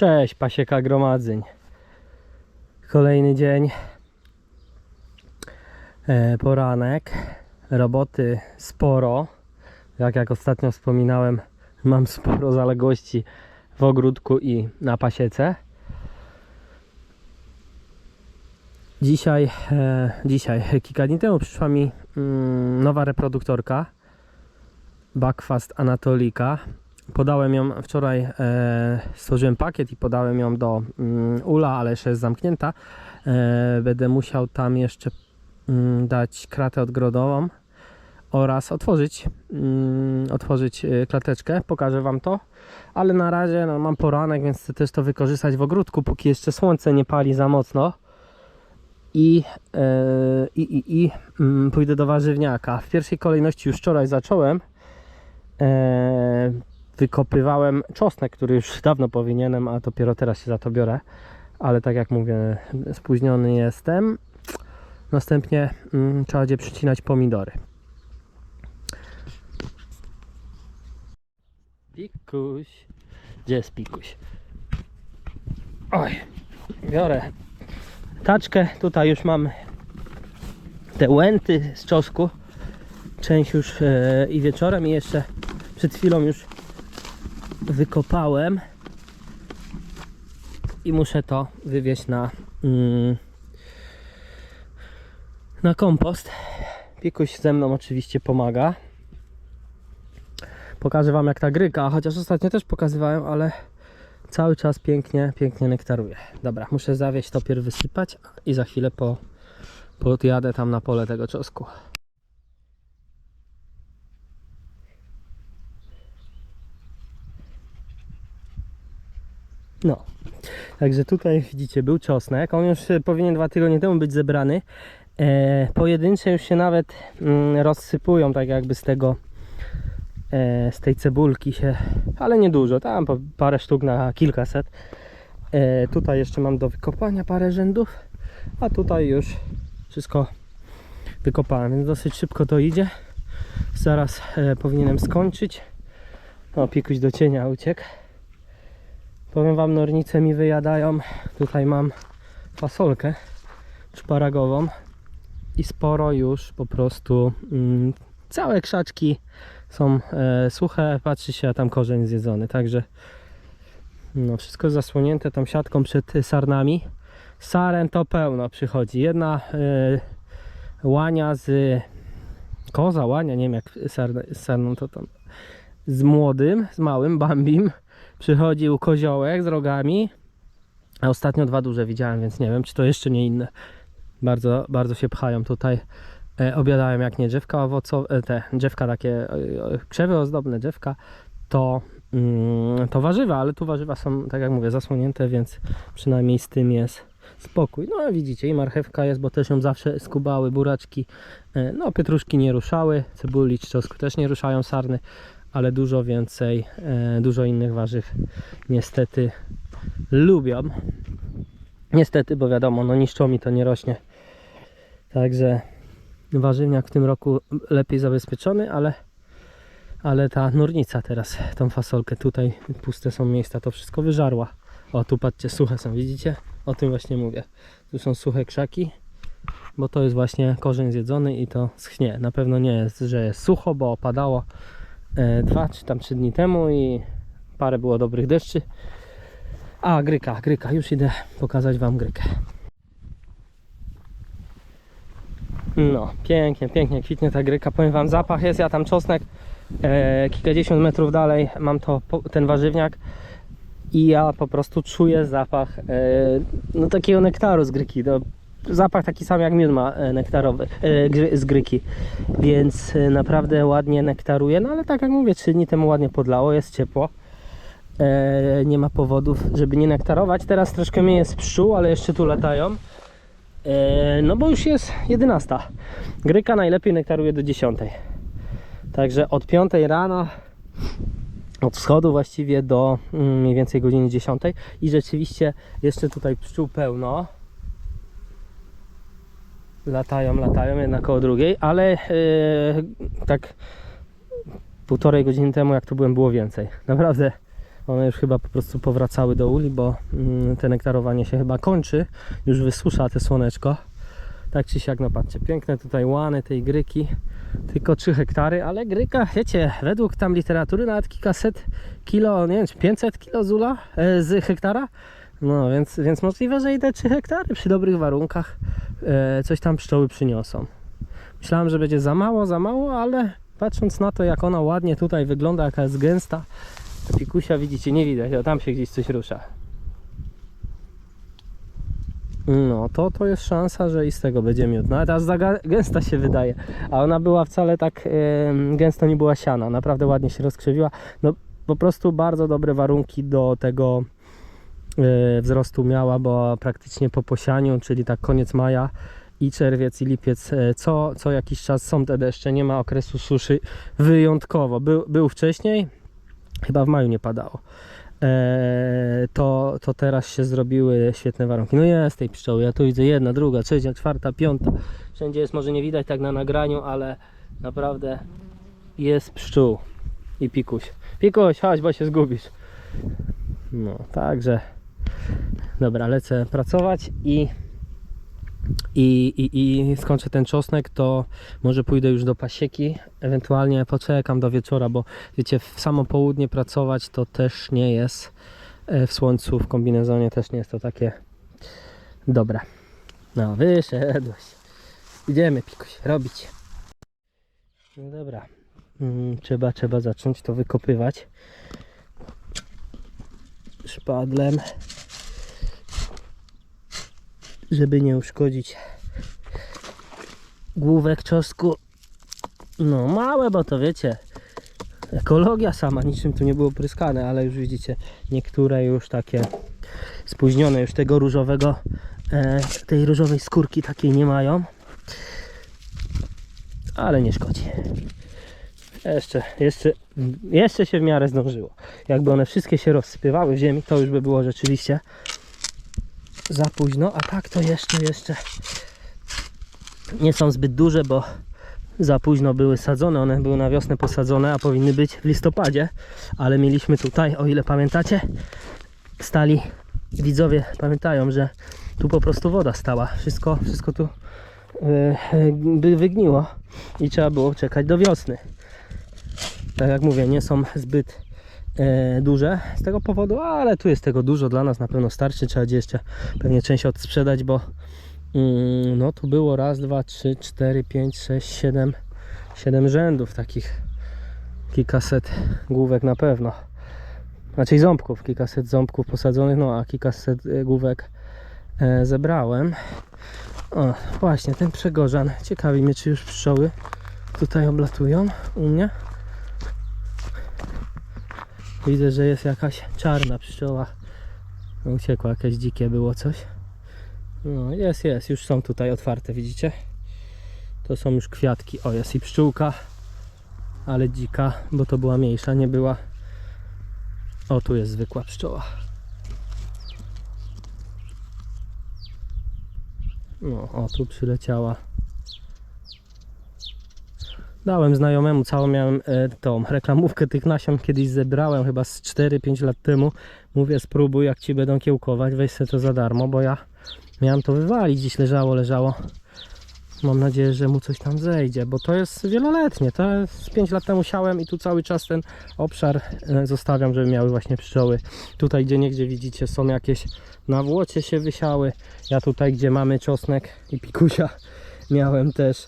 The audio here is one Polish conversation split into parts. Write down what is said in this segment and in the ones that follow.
Cześć, pasieka gromadzeń. Kolejny dzień. E, poranek. Roboty sporo. Jak jak ostatnio wspominałem, mam sporo zaległości w ogródku i na pasiece. Dzisiaj, e, dzisiaj, kilka dni temu przyszła mi mm, nowa reproduktorka Backfast Anatolika. Podałem ją wczoraj, e, stworzyłem pakiet i podałem ją do mm, Ula, ale jeszcze jest zamknięta. E, będę musiał tam jeszcze mm, dać kratę odgrodową oraz otworzyć, mm, otworzyć e, klateczkę. Pokażę Wam to, ale na razie no, mam poranek, więc chcę też to wykorzystać w ogródku, póki jeszcze słońce nie pali za mocno. I, e, i, i, i mm, pójdę do warzywniaka. W pierwszej kolejności już wczoraj zacząłem. E, wykopywałem czosnek, który już dawno powinienem, a dopiero teraz się za to biorę. Ale tak jak mówię, spóźniony jestem. Następnie mm, trzeba będzie przycinać pomidory. Pikuś. Gdzie jest pikuś? Oj, biorę taczkę. Tutaj już mam te łęty z czosku. Część już e, i wieczorem i jeszcze przed chwilą już wykopałem i muszę to wywieźć na mm, na kompost. Pikuś ze mną oczywiście pomaga. Pokażę wam jak ta gryka chociaż ostatnio też pokazywałem ale cały czas pięknie, pięknie nektaruje. Dobra, muszę zawieźć to pierw wysypać i za chwilę po, podjadę tam na pole tego czosku No, także tutaj widzicie był czosnek. On już e, powinien dwa tygodnie temu być zebrany. E, pojedyncze już się nawet mm, rozsypują, tak jakby z tego, e, z tej cebulki się, ale niedużo, tam parę sztuk na kilkaset. E, tutaj jeszcze mam do wykopania parę rzędów, a tutaj już wszystko wykopałem, więc dosyć szybko to idzie. Zaraz e, powinienem skończyć. O, pikuś do cienia uciekł. Powiem wam, nornice mi wyjadają. Tutaj mam fasolkę szparagową i sporo już po prostu mm, całe krzaczki są e, suche. Patrzy się, a tam korzeń zjedzony. Także no, wszystko jest zasłonięte tą siatką przed sarnami. Saren to pełno przychodzi. Jedna e, łania z koza, łania, nie wiem jak sarną to tam z młodym, z małym bambim przychodził koziołek z rogami a ostatnio dwa duże widziałem, więc nie wiem czy to jeszcze nie inne. Bardzo, bardzo się pchają tutaj. E, obiadają jak nie drzewka owocowe, te drzewka takie e, e, krzewy ozdobne drzewka to, mm, to warzywa, ale tu warzywa są tak jak mówię zasłonięte, więc przynajmniej z tym jest spokój. No widzicie i marchewka jest, bo też ją zawsze skubały, buraczki, e, no pietruszki nie ruszały, cebuli czy czosnku też nie ruszają sarny, ale dużo więcej, e, dużo innych warzyw niestety lubią. Niestety, bo wiadomo, no niszczą mi to nie rośnie. Także warzywniak w tym roku lepiej zabezpieczony, ale, ale ta nurnica teraz, tą fasolkę tutaj, puste są miejsca, to wszystko wyżarła. O, tu patrzcie, suche są, widzicie? O tym właśnie mówię. Tu są suche krzaki, bo to jest właśnie korzeń zjedzony i to schnie. Na pewno nie jest, że jest sucho, bo opadało dwa czy tam trzy dni temu i parę było dobrych deszczy. A, gryka, gryka, już idę pokazać Wam grykę. No, pięknie, pięknie kwitnie ta gryka. Powiem Wam, zapach jest, ja tam czosnek e, kilkadziesiąt metrów dalej mam to, ten warzywniak i ja po prostu czuję zapach e, no takiego nektaru z gryki. No, zapach taki sam jak miód ma e, nektarowy e, z gryki, więc e, naprawdę ładnie nektaruje, no ale tak jak mówię, trzy dni temu ładnie podlało, jest ciepło. Nie ma powodów, żeby nie nektarować. Teraz troszkę mniej jest pszczół, ale jeszcze tu latają. No bo już jest 11. Gryka najlepiej nektaruje do 10. Także od 5 rano, od wschodu właściwie do mm, mniej więcej godziny 10. I rzeczywiście jeszcze tutaj pszczół pełno. Latają, latają jednak koło drugiej, ale e, tak półtorej godziny temu jak tu byłem było więcej. Naprawdę One już chyba po prostu powracały do uli, bo mm, te nektarowanie się chyba kończy. Już wysusza te słoneczko. Tak czy siak, no patrzcie, piękne tutaj łany tej gryki. Tylko 3 hektary, ale gryka, wiecie, według tam literatury nawet kilkaset kilo, nie wiem, czy 500 kilo zula e, z hektara. No więc, więc możliwe, że i te 3 hektary przy dobrych warunkach coś tam pszczoły przyniosą. Myślałem, że będzie za mało, za mało, ale patrząc na to, jak ona ładnie tutaj wygląda, jaka jest gęsta, to pikusia widzicie, nie widać, o tam się gdzieś coś rusza. No, to, to jest szansa, że i z tego będzie miód. No, ale teraz za gęsta się wydaje, a ona była wcale tak em, gęsto nie była siana, naprawdę ładnie się rozkrzewiła. No, po prostu bardzo dobre warunki do tego e, wzrostu miała, bo praktycznie po posianiu, czyli tak koniec maja i czerwiec i lipiec, e, co, co jakiś czas są te deszcze, nie ma okresu suszy wyjątkowo. Był, był wcześniej, chyba w maju nie padało. E, to, to teraz się zrobiły świetne warunki. No jest tej pszczoły, ja tu widzę jedna, druga, trzecia, czwarta, piąta. Wszędzie jest, może nie widać tak na nagraniu, ale naprawdę jest pszczół i pikuś. Pikuś, chodź, bo się zgubisz. No, także dobra, lecę pracować i i, i, i skończę ten czosnek, to może pójdę już do pasieki, ewentualnie poczekam do wieczora, bo wiecie, w samo południe pracować to też nie jest e, w słońcu, w kombinezonie też nie jest to takie dobre. No, wyszedłeś. Idziemy, pikuś, robić. No dobra, mm, trzeba, trzeba zacząć to wykopywać szpadlem żeby nie uszkodzić główek czosnku. No małe, bo to wiecie, ekologia sama, niczym tu nie było pryskane, ale już widzicie, niektóre już takie spóźnione, już tego różowego, e, tej różowej skórki takiej nie mają. Ale nie szkodzi. Jeszcze, jeszcze, jeszcze się w miarę zdążyło. Jakby one wszystkie się rozsypywały w ziemi, to już by było rzeczywiście za późno, a tak to jeszcze, jeszcze nie są zbyt duże, bo za późno były sadzone, one były na wiosnę posadzone, a powinny być w listopadzie, ale mieliśmy tutaj, o ile pamiętacie, stali widzowie pamiętają, że tu po prostu woda stała, wszystko, wszystko tu yy, by wygniło i trzeba było czekać do wiosny. Tak jak mówię, nie są zbyt e, duże z tego powodu, ale tu jest tego dużo, dla nas na pewno starczy, trzeba gdzieś jeszcze pewnie część odsprzedać, bo mm, no tu było raz, dwa, trzy, cztery, pięć, sześć, siedem, siedem rzędów takich kilkaset główek na pewno. Znaczy ząbków, kilkaset ząbków posadzonych, no a kilkaset e, główek e, zebrałem. O, właśnie, ten przegorzan. Ciekawi mnie, czy już pszczoły tutaj oblatują u mnie. Widzę, że jest jakaś czarna pszczoła. Uciekła, jakieś dzikie było coś. No, jest, jest, już są tutaj otwarte, widzicie? To są już kwiatki. O, jest i pszczółka, ale dzika, bo to była mniejsza, nie była. O, tu jest zwykła pszczoła. No, o, tu przyleciała. Dałem znajomemu całą, miałem e, tą reklamówkę tych nasion, kiedyś zebrałem chyba z 4-5 lat temu. Mówię, spróbuj jak Ci będą kiełkować, weź sobie to za darmo, bo ja miałem to wywalić, gdzieś leżało, leżało. Mam nadzieję, że mu coś tam zejdzie, bo to jest wieloletnie, to jest 5 lat temu siałem i tu cały czas ten obszar e, zostawiam, żeby miały właśnie pszczoły. Tutaj gdzie niegdzie widzicie są jakieś na włocie się wysiały. Ja tutaj gdzie mamy czosnek i pikusia miałem też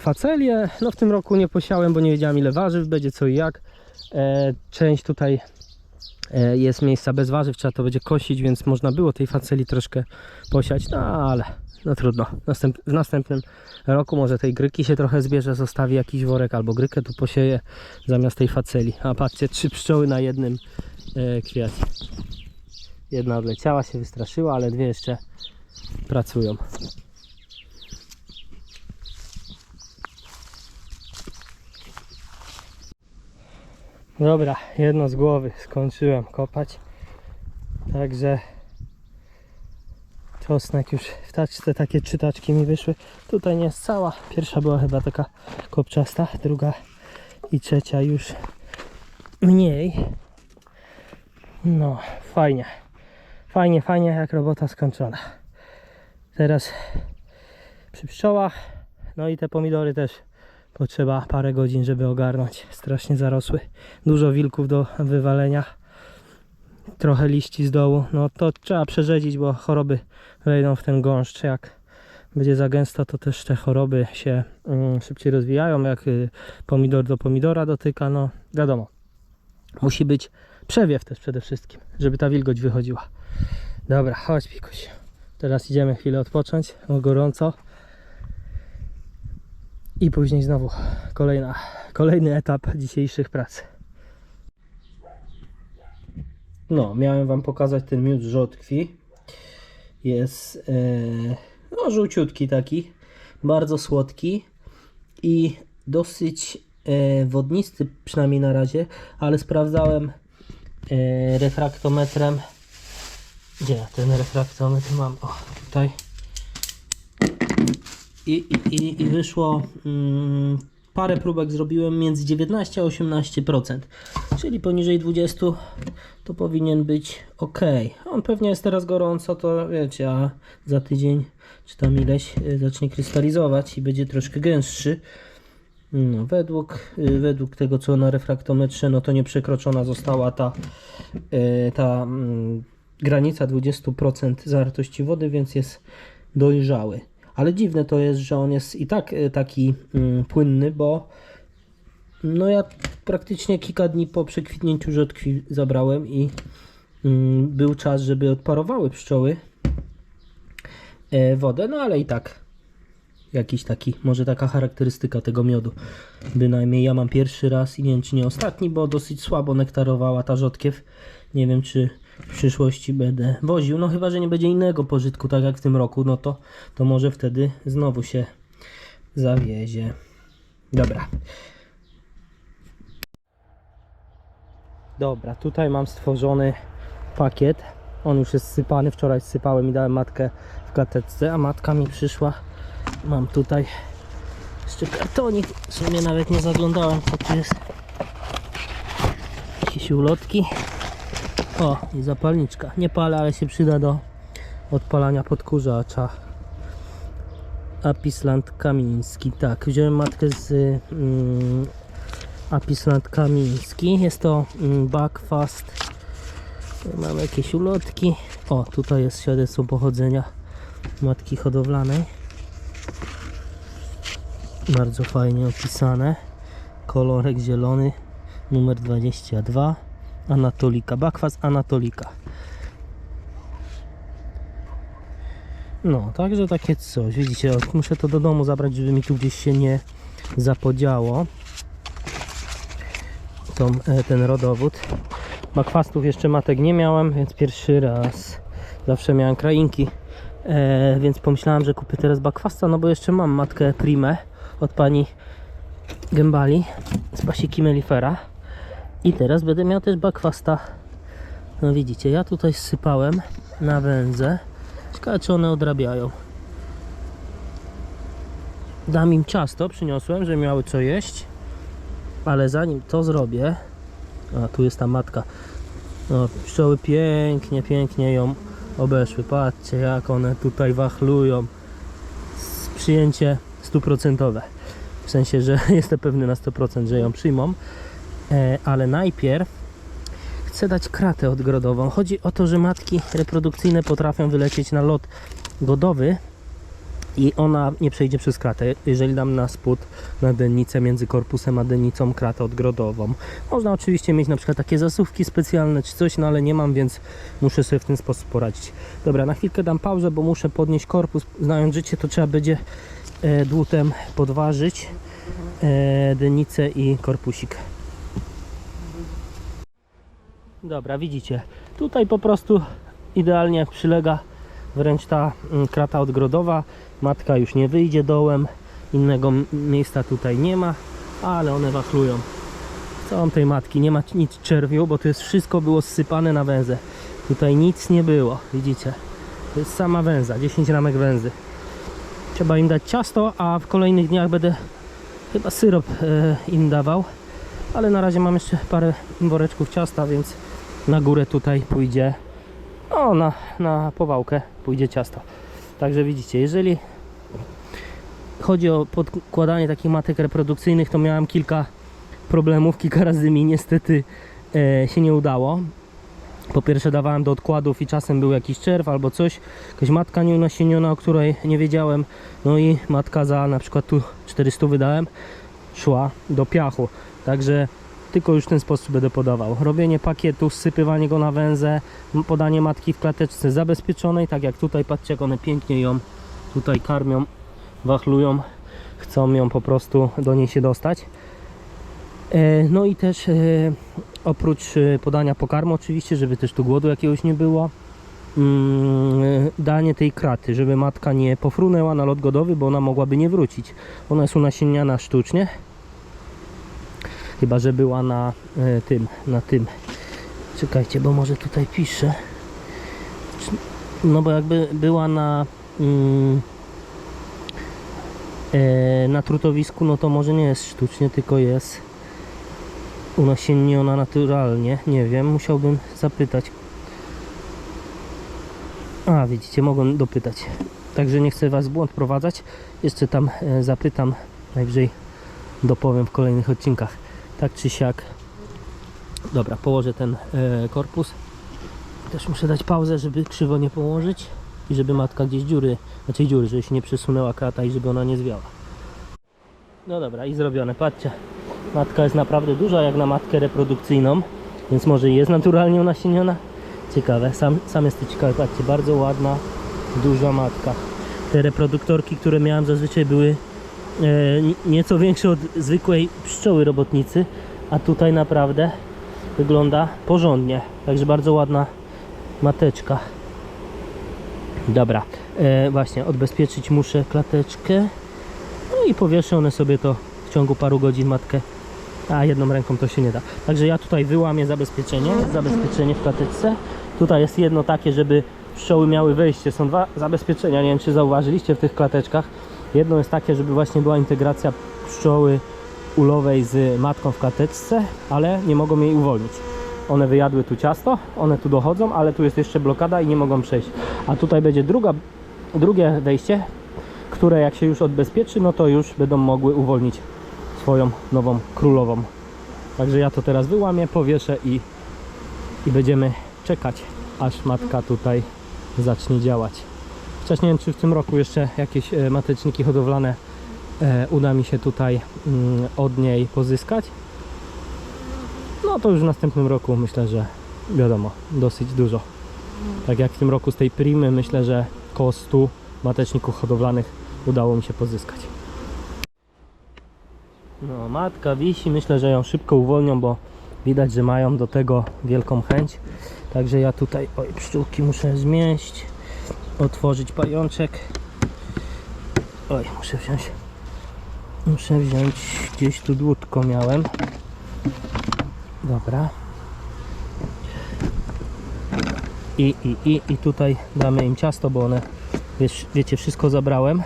facelię. No w tym roku nie posiałem, bo nie wiedziałem ile warzyw będzie, co i jak. E, część tutaj e, jest miejsca bez warzyw, trzeba to będzie kosić, więc można było tej faceli troszkę posiać, no ale no trudno. Następ, w następnym roku może tej gryki się trochę zbierze, zostawi jakiś worek albo grykę tu posieje zamiast tej faceli. A patrzcie, trzy pszczoły na jednym e, kwiacie. Jedna odleciała, się wystraszyła, ale dwie jeszcze pracują. Dobra, jedno z głowy skończyłem kopać. Także czosnek już w taczce takie trzy taczki mi wyszły. Tutaj nie jest cała. Pierwsza była chyba taka kopczasta, druga i trzecia już mniej. No, fajnie. Fajnie, fajnie, jak robota skończona. Teraz przy pszczołach, no i te pomidory też potrzeba parę godzin, żeby ogarnąć. Strasznie zarosły. Dużo wilków do wywalenia. Trochę liści z dołu. No to trzeba przerzedzić, bo choroby wejdą w ten gąszcz. Jak będzie za gęsto, to też te choroby się mm, szybciej rozwijają. Jak y, pomidor do pomidora dotyka, no wiadomo. Musi być przewiew też przede wszystkim, żeby ta wilgoć wychodziła. Dobra, chodź Pikuś. Teraz idziemy chwilę odpocząć, bo gorąco. I później znowu kolejna, kolejny etap dzisiejszych prac. No, miałem Wam pokazać ten miód rzodkwi. Jest e, no, żółciutki taki, bardzo słodki i dosyć e, wodnisty, przynajmniej na razie, ale sprawdzałem e, refraktometrem. Gdzie ja ten refraktometr mam? O, tutaj. I, i, i, wyszło mm, parę próbek zrobiłem między 19 a 18%, czyli poniżej 20 to powinien być ok. On pewnie jest teraz gorąco, to wiecie, a za tydzień czy tam ileś y, zacznie krystalizować i będzie troszkę gęstszy. No, według, y, według tego co na refraktometrze, no to nie przekroczona została ta, y, ta mm, granica 20% zawartości wody, więc jest dojrzały. Ale dziwne to jest, że on jest i tak y, taki mm, płynny, bo no ja praktycznie kilka dni po przekwitnięciu rzodkwi zabrałem i mm, był czas, żeby odparowały pszczoły e, wodę, no ale i tak jakiś taki, może taka charakterystyka tego miodu. Bynajmniej ja mam pierwszy raz i nie wiem czy nie ostatni, bo dosyć słabo nektarowała ta rzodkiew. Nie wiem czy w przyszłości będę woził, no chyba, że nie będzie innego pożytku, tak jak w tym roku, no to, to może wtedy znowu się zawiezie. Dobra. Dobra, tutaj mam stworzony pakiet. On już jest sypany. Wczoraj sypałem i dałem matkę w kateczce, a matka mi przyszła. Mam tutaj jeszcze kartonik. W sumie nawet nie zaglądałem, co tu jest. Jakieś ulotki. O, i zapalniczka. Nie palę, ale się przyda do odpalania podkurzacza. Apisland Kamiński. Tak, wziąłem matkę z mm, Apisland Kamiński. Jest to mm, Backfast. Mamy jakieś ulotki. O, tutaj jest świadectwo pochodzenia matki hodowlanej. Bardzo fajnie opisane. Kolorek zielony, numer 22. Anatolika, Bakwas Anatolika. No, także takie coś. Widzicie, muszę to do domu zabrać, żeby mi tu gdzieś się nie zapodziało. Tą, e, ten rodowód. Bakwastów jeszcze matek nie miałem, więc pierwszy raz. Zawsze miałem krainki, e, więc pomyślałem, że kupię teraz bakwasta, no bo jeszcze mam matkę primę od pani Gębali z pasiki mellifera. I teraz będę miał też bakwasta. No widzicie, ja tutaj sypałem na węzę. Ciekawe czy one odrabiają. Dam im ciasto, przyniosłem, żeby miały co jeść. Ale zanim to zrobię, a tu jest ta matka. No, pszczoły pięknie, pięknie ją obeszły. Patrzcie jak one tutaj wachlują. Przyjęcie stuprocentowe. W sensie, że jestem pewny na 100%, że ją przyjmą. E, ale najpierw chcę dać kratę odgrodową. Chodzi o to, że matki reprodukcyjne potrafią wylecieć na lot godowy i ona nie przejdzie przez kratę, jeżeli dam na spód na dennicę między korpusem a dennicą kratę odgrodową. Można oczywiście mieć na przykład takie zasuwki specjalne czy coś, no ale nie mam, więc muszę sobie w ten sposób poradzić. Dobra, na chwilkę dam pauzę, bo muszę podnieść korpus. Znając życie, to trzeba będzie e, dłutem podważyć e, dennicę i korpusik. Dobra, widzicie, tutaj po prostu idealnie przylega wręcz ta mm, krata odgrodowa. Matka już nie wyjdzie dołem, innego miejsca tutaj nie ma, ale one wachlują. Całą tej matki, nie ma nic czerwiu, bo to jest wszystko było zsypane na węzę. Tutaj nic nie było, widzicie. To jest sama węza, 10 ramek węzy. Trzeba im dać ciasto, a w kolejnych dniach będę chyba syrop e, im dawał. Ale na razie mam jeszcze parę woreczków ciasta, więc na górę tutaj pójdzie, o na, na powałkę pójdzie ciasto. Także widzicie, jeżeli chodzi o podkładanie takich matek reprodukcyjnych, to miałem kilka problemów, kilka razy mi niestety e, się nie udało. Po pierwsze dawałem do odkładów i czasem był jakiś czerw albo coś, jakaś matka nieunasieniona, o której nie wiedziałem. No i matka za na przykład tu 400 wydałem, szła do piachu. Także tylko już w ten sposób będę podawał. Robienie pakietu, wsypywanie go na węzę, podanie matki w klateczce zabezpieczonej, tak jak tutaj, patrzcie jak one pięknie ją tutaj karmią, wachlują, chcą ją po prostu do niej się dostać. E, No i też e, oprócz e, podania pokarmu oczywiście, żeby też tu głodu jakiegoś nie było, mm, danie tej kraty, żeby matka nie pofrunęła na lot godowy, bo ona mogłaby nie wrócić. Ona jest unasienniana sztucznie, chyba że była na e, tym, na tym. Czekajcie, bo może tutaj piszę. Czy- No bo jakby była na mm, e, na trutowisku, no to może nie jest sztucznie, tylko jest unasienniona naturalnie. Nie wiem, musiałbym zapytać. A, widzicie, mogłem dopytać. Także nie chcę Was w błąd prowadzać. Jeszcze tam e, zapytam, najwyżej dopowiem w kolejnych odcinkach. Tak czy siak. Dobra, położę ten e, korpus. Też muszę dać pauzę, żeby krzywo nie położyć i żeby matka gdzieś dziury, znaczy dziury, żeby się nie przesunęła krata i żeby ona nie zwiała. No dobra, i zrobione. Patrzcie, matka jest naprawdę duża jak na matkę reprodukcyjną, więc może jest naturalnie unasieniona. Ciekawe, sam, sam jestem ciekawy. Patrzcie, bardzo ładna, duża matka. Te reproduktorki, które miałem zazwyczaj były nieco większe od zwykłej pszczoły robotnicy, a tutaj naprawdę wygląda porządnie. Także bardzo ładna mateczka. Dobra, e, właśnie odbezpieczyć muszę klateczkę. No i powieszę one sobie to w ciągu paru godzin matkę. A jedną ręką to się nie da. Także ja tutaj wyłamię zabezpieczenie, zabezpieczenie w klateczce. Tutaj jest jedno takie, żeby pszczoły miały wejście. Są dwa zabezpieczenia, nie wiem czy zauważyliście w tych klateczkach. Jedno jest takie, żeby właśnie była integracja pszczoły ulowej z matką w klateczce, ale nie mogą jej uwolnić. One wyjadły tu ciasto, one tu dochodzą, ale tu jest jeszcze blokada i nie mogą przejść. A tutaj będzie druga, drugie wejście, które jak się już odbezpieczy, no to już będą mogły uwolnić swoją nową królową. Także ja to teraz wyłamię, powieszę i, i będziemy czekać, aż matka tutaj zacznie działać. Chociaż nie wiem, czy w tym roku jeszcze jakieś e, mateczniki hodowlane e, uda mi się tutaj mm, od niej pozyskać. No to już w następnym roku myślę, że wiadomo, dosyć dużo. Tak jak w tym roku z tej primy, myślę, że koło 100 mateczników hodowlanych udało mi się pozyskać. No, matka wisi, myślę, że ją szybko uwolnią, bo widać, że mają do tego wielką chęć. Także ja tutaj, oj, pszczółki muszę zmieść, otworzyć pajączek. Oj, muszę wziąć, muszę wziąć, gdzieś tu dłutko miałem. Dobra. I, i, i, i tutaj damy im ciasto, bo one, wiesz, wiecie, wszystko zabrałem.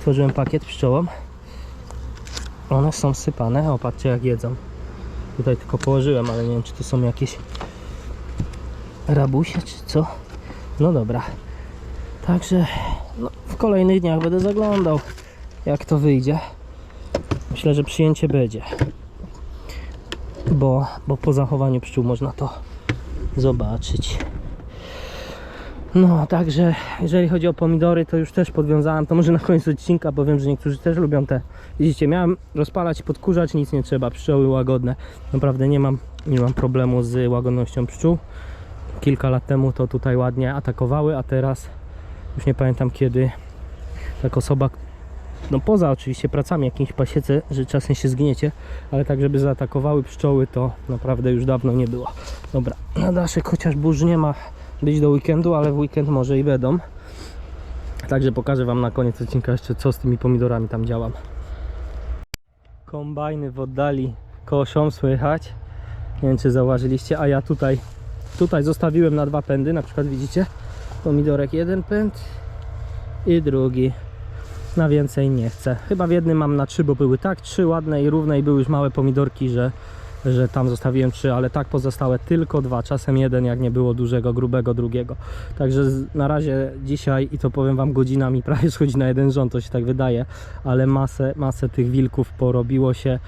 Tworzyłem pakiet pszczołom. One są sypane, o patrzcie jak jedzą. Tutaj tylko położyłem, ale nie wiem czy to są jakieś rabusie czy co. No dobra. Także no, w kolejnych dniach będę zaglądał jak to wyjdzie. Myślę, że przyjęcie będzie. Bo, bo po zachowaniu pszczół można to zobaczyć. No, także jeżeli chodzi o pomidory, to już też podwiązałem to może na końcu odcinka, bo wiem, że niektórzy też lubią te. Widzicie, miałem rozpalać, podkurzać, nic nie trzeba, pszczoły łagodne. Naprawdę nie mam, nie mam problemu z łagodnością pszczół. Kilka lat temu to tutaj ładnie atakowały, a teraz już nie pamiętam kiedy tak osoba, no poza oczywiście pracami jakimś pasiece, że czasem się zgniecie, ale tak żeby zaatakowały pszczoły to naprawdę już dawno nie było. Dobra, na daszek chociaż burz nie ma być do weekendu, ale w weekend może i będą. Także pokażę Wam na koniec odcinka jeszcze co z tymi pomidorami tam działam. Kombajny w oddali koło sią słychać. Nie wiem czy zauważyliście, a ja tutaj tutaj zostawiłem na dwa pędy, na przykład widzicie pomidorek jeden pęd i drugi. Na więcej nie chcę. Chyba w jednym mam na trzy, bo były tak trzy ładne i równe i były już małe pomidorki, że że tam zostawiłem trzy, ale tak pozostałe tylko dwa, czasem jeden, jak nie było dużego, grubego drugiego. Także na razie dzisiaj, i to powiem Wam godzinami, prawie schodzi na jeden rząd, to się tak wydaje, ale masę, masę tych wilków porobiło się,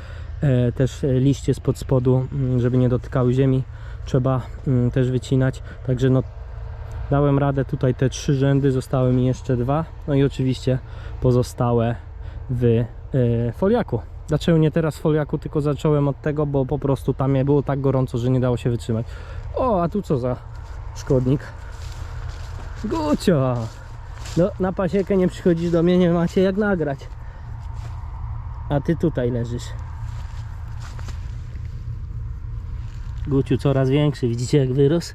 e, też e, liście spod spodu, mm, żeby nie dotykały ziemi, trzeba mm, też wycinać, także no dałem radę tutaj te trzy rzędy, zostały mi jeszcze dwa, no i oczywiście pozostałe w e, foliaku. Dlaczego nie teraz foliaku, tylko zacząłem od tego, bo po prostu tam było tak gorąco, że nie dało się wytrzymać. O, a tu co za szkodnik? Gucio! No, na pasiekę nie przychodzisz do mnie, nie macie jak nagrać. A ty tutaj leżysz. Guciu coraz większy, widzicie jak wyrósł?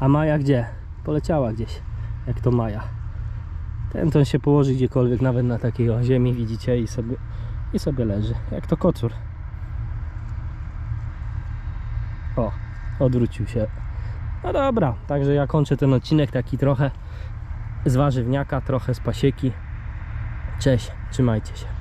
A Maja gdzie? Poleciała gdzieś. Jak to Maja. Ten to się położy gdziekolwiek, nawet na takiej ziemi, widzicie, i sobie, i sobie leży. Jak to kocur. O, odwrócił się. No dobra, także ja kończę ten odcinek taki trochę z warzywniaka, trochę z pasieki. Cześć, trzymajcie się.